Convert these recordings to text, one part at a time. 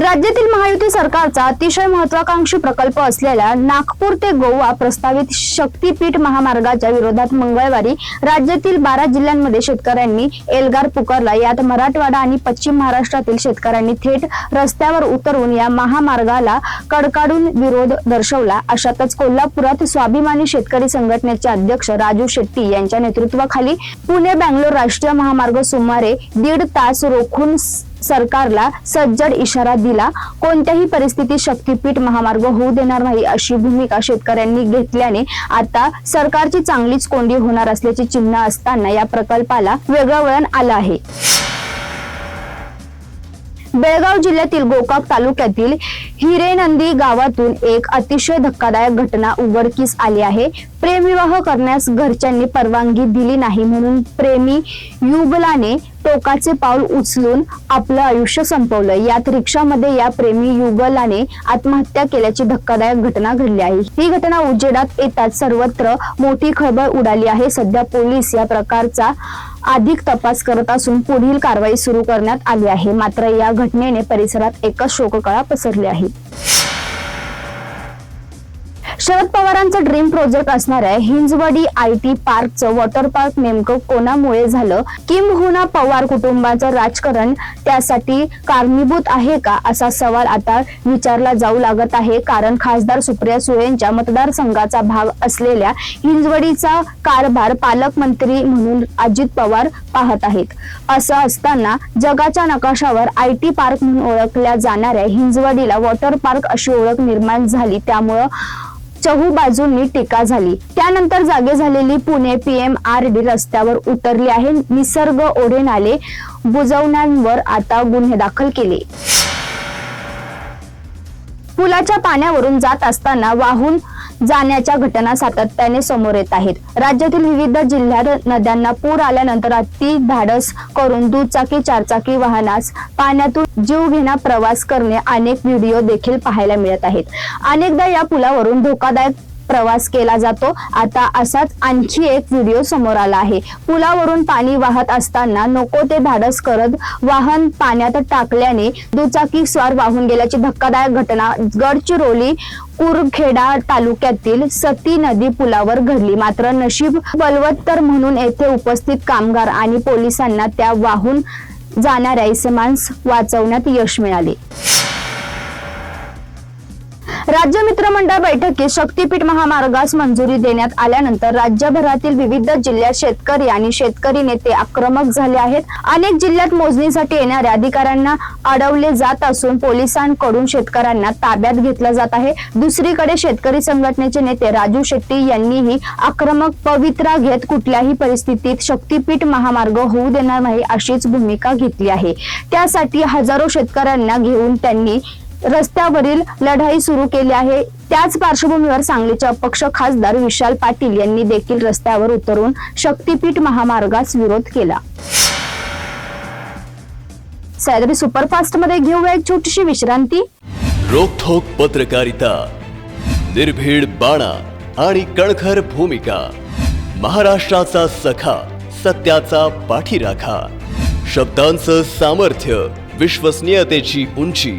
राज्यातील महायुती सरकारचा अतिशय महत्वाकांक्षी प्रकल्प असलेल्या नागपूर ते गोवा प्रस्तावित शक्तीपीठ महामार्गाच्या विरोधात मंगळवारी राज्यातील बारा जिल्ह्यांमध्ये शेतकऱ्यांनी एल्गार पुकारला. यात मराठवाडा आणि पश्चिम महाराष्ट्रातील शेतकऱ्यांनी थेट रस्त्यावर उतरून या महामार्गाला कडकाडून विरोध दर्शवला. अशातच कोल्हापुरात स्वाभिमानी शेतकरी संघटनेचे अध्यक्ष राजू शेट्टी यांच्या नेतृत्वाखाली पुणे बँगलोर राष्ट्रीय महामार्ग सुमारे दीड तास रोखून सरकारला सज्जड इशारा दिला. कोणत्याही परिस्थितीत शक्तीपीठ महामार्ग होऊ देणार नाही अशी भूमिका शेतकऱ्यांनी घेतल्याने आता सरकारची चांगलीच कोंडी होणार असल्याचे चिन्ह असताना या प्रकल्पाला वेगळं वळण आलं आहे. बेळगाव जिल्ह्यातील गोकाक तालुक्यातील हिरेनंदी गावातून एक अतिशय धक्कादायक घटना उघडकीस आली आहे. प्रेमविवाह करण्यास घरच्यांनी परवानगी दिली नाही म्हणून प्रेमी युगलाने टोकाचे पाऊल उचलून आपलं आयुष्य संपवलं. यात रिक्षामध्ये या प्रेमी युगलाने आत्महत्या केल्याची धक्कादायक घटना घडली आहे. ही घटना उजेडात येताच सर्वत्र मोठी खळबळ उडाली आहे. सध्या पोलीस या प्रकारचा अधिक तपास करत असून पुढील कारवाई सुरू करण्यात आली आहे. मात्र या घटनेने परिसरात एकच शोककळा पसरली आहे. शरद पवारांचं ड्रीम प्रोजेक्ट असणाऱ्या हिंजवडी आय टी पार्कचं वॉटर पार्क नेमकं कोणामुळे झालं? किंबहुना पवार कुटुंबाचं राजकारण त्यासाठी कारणीभूत आहे का? असा सवाल आता विचारला जाऊ लागत आहे. कारण खासदार सुप्रिया सुळेंच्या मतदारसंघाचा भाग असलेल्या हिंजवडीचा कारभार पालकमंत्री म्हणून अजित पवार पाहत आहेत. असं असताना जगाच्या नकाशावर आय टी पार्क म्हणून ओळखल्या जाणाऱ्या हिंजवडीला वॉटर पार्क अशी ओळख निर्माण झाली. त्यामुळं चहू बाजूंनी टीका झाली. त्यानंतर जागे झालेली पुणे पीएम आर डी रस्त्यावर उतरली आहे. निसर्ग ओढे नाले बुजवण्यांवर आता गुन्हे दाखल केले. पुलाच्या पाण्यावरून जात असताना वाहून जाण्याच्या घटना सातत्याने समोर येत आहेत. राज्यातील विविध जिल्ह्यात नद्यांना पूर आल्यानंतर अति धाडस करून दुचाकी चारचाकी वाहनास पाण्यातून जीवघेणा प्रवास करणे अनेक व्हिडिओ देखील पाहायला मिळत आहेत. अनेकदा या पुलावरून धोकादायक प्रवास केला जातो. आता असाच आणखी एक व्हिडिओ समोर आला आहे. पुलावरून पाणी वाहत असताना नको ते धाडस करत वाहन पाण्यात टाकल्याने दुचाकी स्वार वाहून गेल्याची धक्कादायक घटना गडचिरोली कुरखेडा तालुक्यातील सती नदी पुलावर घडली. मात्र नशीब बलवत्तर म्हणून येथे उपस्थित कामगार आणि पोलिसांना त्या वाहून जाणाऱ्या इसमांस वाचवण्यात यश मिळाले. राज्य मित्रमंडळ बैठकीत शक्तीपीठ महामार्गास मंजुरी देण्यात आल्यानंतर राज्यभरातील विविध जिल्ह्यात शेतकरी आणि शेतकरी नेते आक्रमक झाले आहेत. अनेक जिल्ह्यात मोजणीसाठी येणाऱ्या अधिकाऱ्यांना अडवले जात असून पोलिसांकडून शेतकऱ्यांना ताब्यात घेतलं जात आहे. दुसरीकडे शेतकरी संघटनेचे नेते राजू शेट्टी यांनीही आक्रमक पवित्रा घेत कुठल्याही परिस्थितीत शक्तीपीठ महामार्ग होऊ देणार नाही अशीच भूमिका घेतली आहे. त्यासाठी हजारो शेतकऱ्यांना घेऊन त्यांनी रस्त्यावरील लढाई सुरू केली आहे. त्याच पार्श्वभूमीवर सांगलीचे अपक्ष खासदार विशाल पाटील यांनी देखील रस्त्यावर उतरून शक्तीपीठ महामार्गास विरोध केला. सह्याद्री सुपरफास्टमध्ये घेऊया एक छोटीशी विश्रांती. रोखोक पत्रकारिता निर्भीड बाणा आणि कणखर भूमिका महाराष्ट्राचा सखा सत्याचा पाठीराखा शब्दांचं सामर्थ्य विश्वसनीयतेची उंची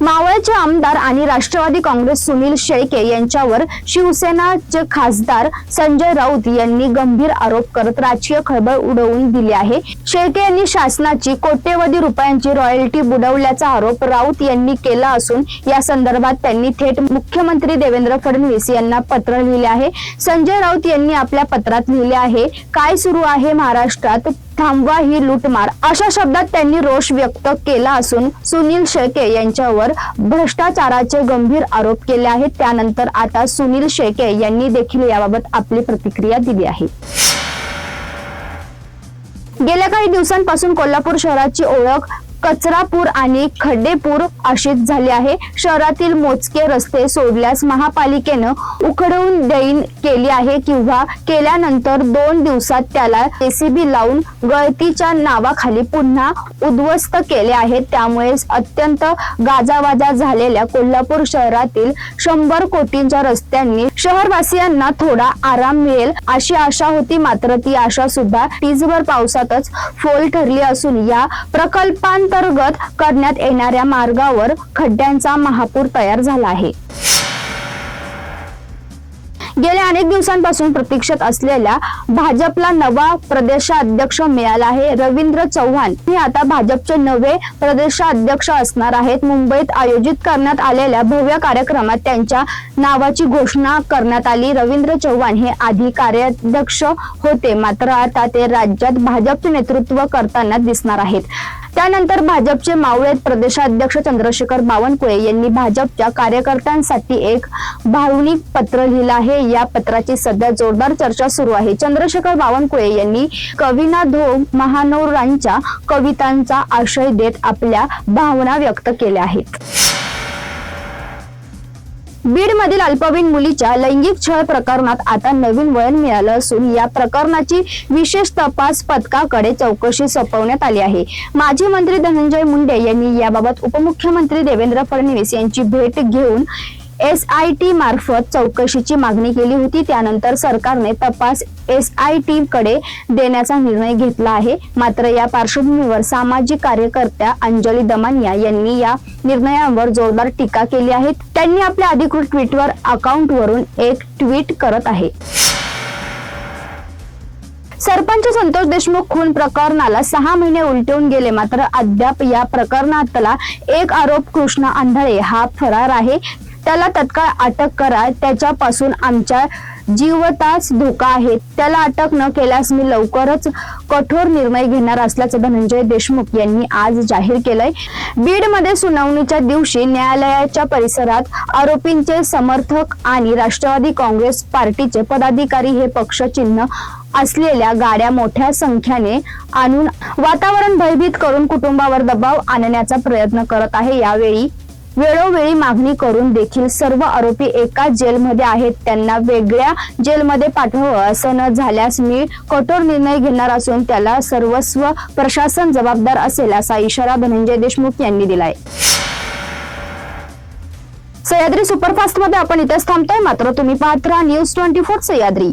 मावळचे आमदार आणि राष्ट्रवादी काँग्रेस सुनील शेळके यांच्यावर शिवसेनाचे खासदार संजय राऊत यांनी गंभीर आरोप करत राजकीय खळबळ उडवून दिली आहे. शेळके यांनी शासनाची कोट्यवधी रुपयांची रॉयल्टी बुडवल्याचा आरोप राऊत यांनी केला असून या संदर्भात त्यांनी थेट मुख्यमंत्री देवेंद्र फडणवीस यांना पत्र लिहिले आहे. संजय राऊत यांनी आपल्या पत्रात लिहिले आहे काय सुरू आहे महाराष्ट्रात? थांबवा ही लूटमार अशा शब्दात त्यांनी रोष व्यक्त केला असून सुनील शेळके यांच्यावर भ्रष्टाचाराचे गंभीर आरोप केले आहेत. त्यानंतर आता सुनील शेळके यांनी देखील याबाबत आपली प्रतिक्रिया दिली आहे. गेल्या काही दिवसांपासून कोल्हापूर शहराची ओळख कचरापूर आणि खड्डेपूर अशीच झाली आहे. शहरातील मोजके रस्ते सोडल्यास महापालिकेनं उखडवून देईन केली आहे किंवा केल्यानंतर दोन दिवसात त्याला जेसीबी लावून गळतीच्या नावाखाली पुन्हा उद्ध्वस्त केले आहे. त्यामुळे अत्यंत गाजावाजा झालेल्या कोल्हापूर शहरातील शंभर कोटींच्या रस्त्यांनी शहरवासियांना थोडा आराम मिळेल अशी आशा होती. मात्र ती आशा सुद्धा टीजभर पावसातच फोल ठरली असून या प्रकल्पांत अंतर्गत करण्यात येणाऱ्या मार्गावर खड्ड्यांचा महापूर तयार झाला आहे. गेल्या अनेक दिवसांपासून प्रतीक्षेत असलेल्या भाजपला नवा प्रदेशाध्यक्ष मिळाला आहे रवींद्र चव्हाण. हे आता भाजपचे नवे प्रदेशाध्यक्ष असणार आहेत. मुंबईत आयोजित करण्यात आलेल्या भव्य कार्यक्रमात त्यांच्या नावाची घोषणा करण्यात आली. रवींद्र चव्हाण हे आधी कार्याध्यक्ष होते. मात्र आता ते राज्यात भाजपचे नेतृत्व करताना दिसणार आहेत. त्यानंतर भाजपचे मावळेत प्रदेशाध्यक्ष चंद्रशेखर बावनकुळे यांनी भाजपच्या कार्यकर्त्यांसाठी एक भावनिक पत्र लिहिलं आहे. या पत्राची सध्या जोरदार चर्चा सुरू आहे. चंद्रशेखर बावनकुळे यांनी कविना धोम महानोरांच्या कवितांचा आशय देत आपल्या भावना व्यक्त केल्या आहेत. बीडमधील अल्पवयीन मुलीच्या लैंगिक छळ प्रकरणात आता नवीन वळण मिळालं असून या प्रकरणाची विशेष तपास पथकाकडे चौकशी सोपवण्यात आली आहे. माजी मंत्री धनंजय मुंडे यांनी याबाबत उपमुख्यमंत्री देवेंद्र फडणवीस यांची भेट घेऊन एस आय टी मार्फत चौकशीची मागणी केली होती. त्यानंतर सरकारने तपास एस आय टी कडे देण्याचा निर्णय घेतला आहे. मात्र या पार्श्वभूमीवर सामाजिक कार्यकर्त्या अंजली दमानिया यांनी या निर्णयावर जोरदार टीका केली आहे. त्यांनी आपल्या अधिकृत ट्विटर अकाउंटवरून एक ट्विट करत आहे. सरपंच संतोष देशमुख खून प्रकरणाला सहा महिने उलटून गेले. मात्र अद्याप या प्रकरणातला एक आरोप कृष्णा आंधळे हा फरार आहे. त्याला तत्काळ अटक करा. त्याच्यापासून आमच्या जीवताच धोका आहे. त्याला अटक न केल्यास मी लवकरच कठोर निर्णय घेणार असल्याचं धनंजय देशमुख यांनी आज जाहीर केलंय. बीडमध्ये सुनावणीच्या दिवशी न्यायालयाच्या परिसरात आरोपींचे समर्थक आणि राष्ट्रवादी काँग्रेस पार्टीचे पदाधिकारी हे पक्ष चिन्ह असलेल्या गाड्या मोठ्या संख्येने आणून वातावरण भयभीत करून कुटुंबावर दबाव आणण्याचा प्रयत्न करत आहे. यावेळी वेळोवेळी मागणी करून देखील सर्व आरोपी एकाच जेलमध्ये आहेत. त्यांना वेगळ्या जेलमध्ये पाठवावं असं न झाल्यास मी कठोर निर्णय घेणार असून त्याला सर्वस्व प्रशासन जबाबदार असेल असा इशारा धनंजय देशमुख यांनी दिलाय. सह्याद्री सुपरफास्टमध्ये आपण इथेच थांबतोय. मात्र तुम्ही पाहत राहा न्यूज ट्वेंटी फोर सह्याद्री.